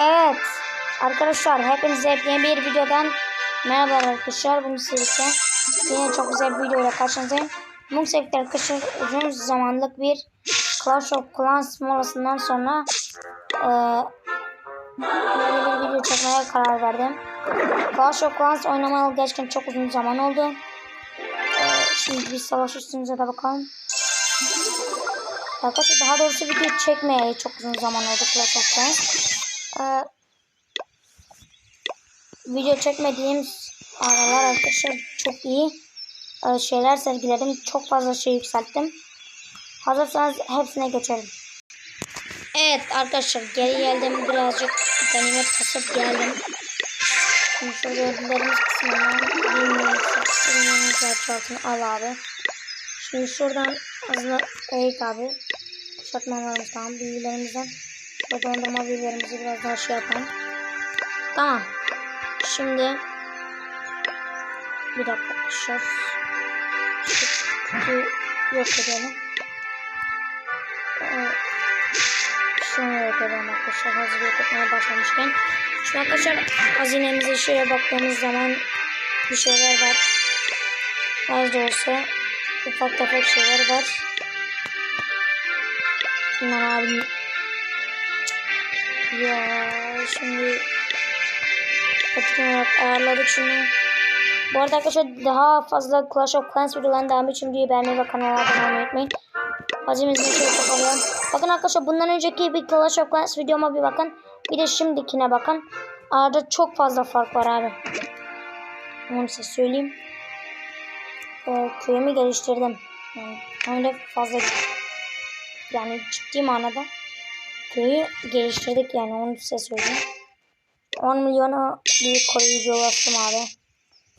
Evet arkadaşlar hepinize yeni bir videodan merhaba arkadaşlar bugün sizlerle yine çok güzel bir videoyla karşınızdayım. Bugün sevgili arkadaşlar uzun zamanlık bir Clash of Clans molasından sonra böyle bir video çekmeye karar verdim. Clash of Clans oynamalı gerçekten çok uzun zaman oldu. Eee, şimdi bir savaş üstümüze de bakalım. Arkadaşlar daha doğrusu video çekmeye çok uzun zaman oldu Clash of Clans. Ee, video çekmediğim aralar arkadaşlar çok iyi e, şeyler sergiledim. Çok fazla şey yükselttim. Hazırsanız hepsine geçelim. Evet arkadaşlar geri geldim. Birazcık ganimet kasıp geldim. Şimdi şöyle ödüllerimiz kısmından bilmiyorum. Bilmiyorum altını al abi. Şimdi şuradan hızlı eğik abi. Kuşatmalarımız tamam. Bilgilerimizden dondurma bilgilerimizi biraz daha şey yapalım. Tamam. Şimdi bir dakika arkadaşlar. Yok edelim. Ee, şunu yok edelim arkadaşlar. Hazır yok etmeye başlamışken. Şimdi arkadaşlar hazinemize şeye baktığımız zaman bir şeyler var. Az da olsa ufak tefek şeyler var. Bunlar abi ya şimdi Patron olarak ayarladık şunu. Bu arada arkadaşlar daha fazla Clash of Clans videolarını devam için videoyu beğenmeyi ve kanala abone olmayı unutmayın. Hacimizden şöyle kapalıyorum. Bakın arkadaşlar bundan önceki bir Clash of Clans videoma bir bakın. Bir de şimdikine bakın. Arada çok fazla fark var abi. Onu size söyleyeyim. Ee, köyümü geliştirdim. Yani öyle fazla yani ciddi manada köyü geliştirdik yani onu size söyleyeyim. 10 milyona bir koruyucu ulaştım abi.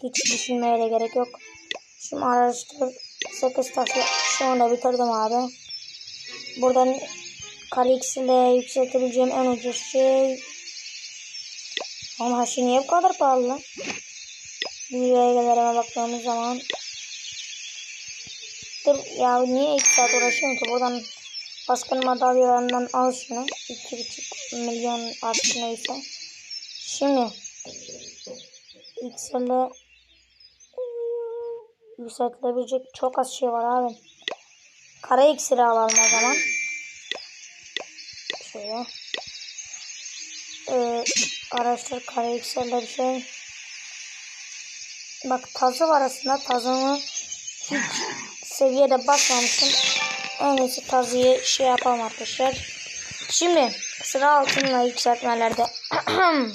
Hiç düşünmeye de gerek yok. Şimdi araştır 8 taşı anda bitirdim abi. Buradan Kalix ile yükseltebileceğim en ucuz şey ama her şey niye bu kadar pahalı belgelerime baktığımız zaman Dur ya niye 2 saat uğraşıyorum ki buradan başkanın madalyalarından al şunu 2,5 milyon artık neyse Şimdi X'le yükseltilebilecek çok az şey var abi. Kara iksiri alalım o zaman. Şöyle. Ee, araştır kara iksirle bir şey. Bak tazı var aslında. Tazımı hiç seviyede basmamıştım. İyisi tazıyı şey yapalım arkadaşlar. Şimdi sıra altınla yükseltmelerde.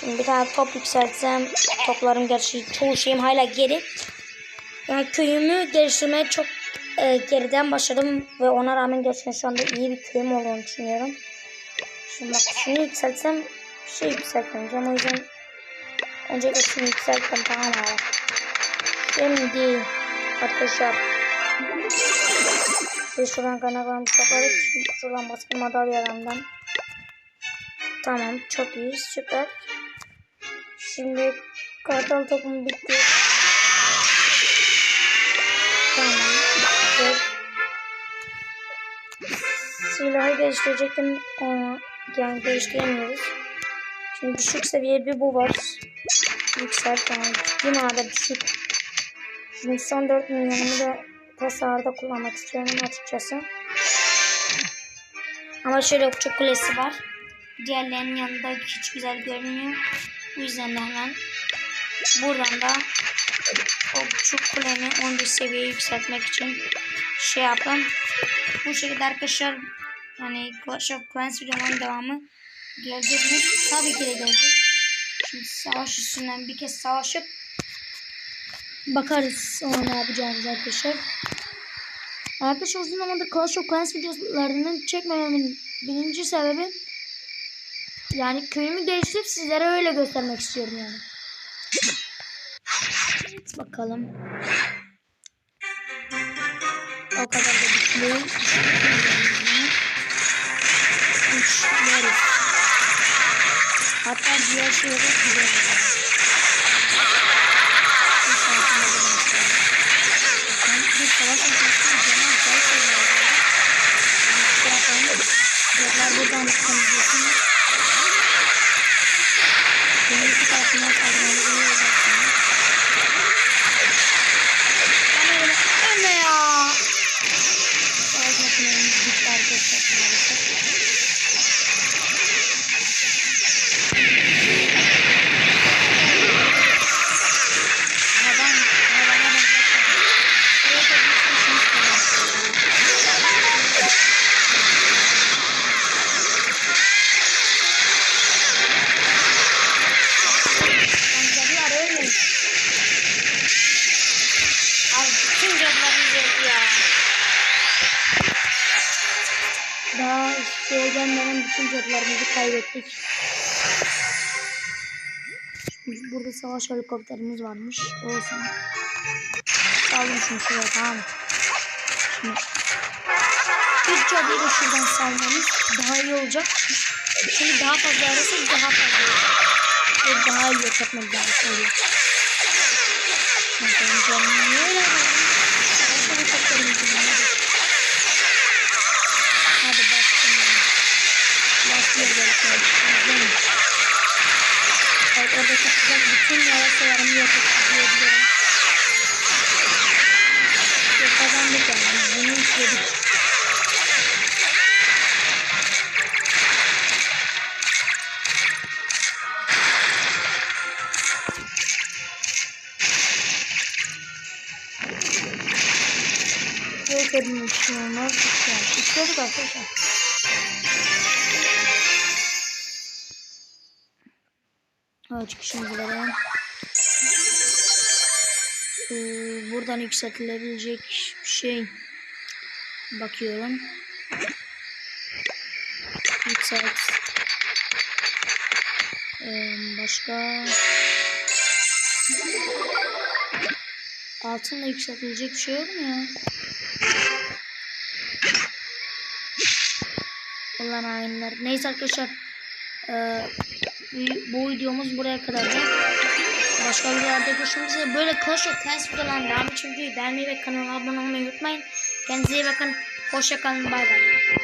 Şimdi bir tane top yükseltsem toplarım gerçi çoğu şeyim hala geri. Yani köyümü geliştirmeye çok e, geriden başladım ve ona rağmen gerçekten şu anda iyi bir köyüm olduğunu düşünüyorum. Şimdi bak şunu yükseltsem şey yükseltmeyeceğim o yüzden öncelikle şunu yükselttim tamam abi. Şimdi arkadaşlar ve şuradan kaynaklanmış topladık. Şuradan baskın madalyalarından. Tamam çok iyi süper. Şimdi kartal topum bitti. Tamam. Evet. Silahı değiştirecektim ama yani değiştiremiyoruz. Şimdi düşük seviye bir bu var. Yüksel tamam. Ciddi manada düşük. Şimdi son 4 milyonumu da tasarda kullanmak istiyorum açıkçası. Ama şöyle okçu kulesi var. Diğerlerinin yanında hiç güzel görünmüyor. Bu yüzden de hemen buradan da o buçuk kulemi 11 seviyeye yükseltmek için şey yapın. Bu şekilde arkadaşlar yani Clash of Clans videoların devamı gelecek mi? Tabii ki de gelecek. Şimdi savaş üstünden bir kez savaşıp bakarız sonra ne yapacağımız arkadaşlar. Arkadaşlar uzun zamandır Clash of Clans videolarını çekmememin birinci sebebi yani köyümü geliştirip sizlere öyle göstermek istiyorum yani. Evet, bakalım. O kadar da güçlü. Güçleriz. Hatta diğer şeyleri. Bir savaş uçaklarımızı kaybettik. Şimdi burada savaş helikopterimiz varmış. Olsun. Saldım şunu şuraya tamam? Şimdi bir cadıyı da şuradan salmamız daha iyi olacak. Çünkü daha fazla ararsak daha fazla ve daha iyi yok etmek lazım oluyor. Bakalım canım oldu? Savaş helikopterimiz Evet orada çıkacak bütün yarasalarımı etti diyebilirim. Ve kazandık yani. Bunu işledik. Yok edilmiş olmaz. Yani işledik arkadaşlar. Evet çıkışımızı verelim. Ee, buradan yükseltilebilecek şey bakıyorum. Yükselt. Ee, başka altınla yükseltilecek bir şey yok mu ya? Ulan hainler. Neyse arkadaşlar. Ee, bu videomuz buraya kadardı. Başka videolarda görüşmek üzere. Böyle Clash of Clans videolarına devam için videoyu beğenmeyi ve kanala abone olmayı unutmayın. Kendinize iyi bakın. Hoşça kalın. Bay bay.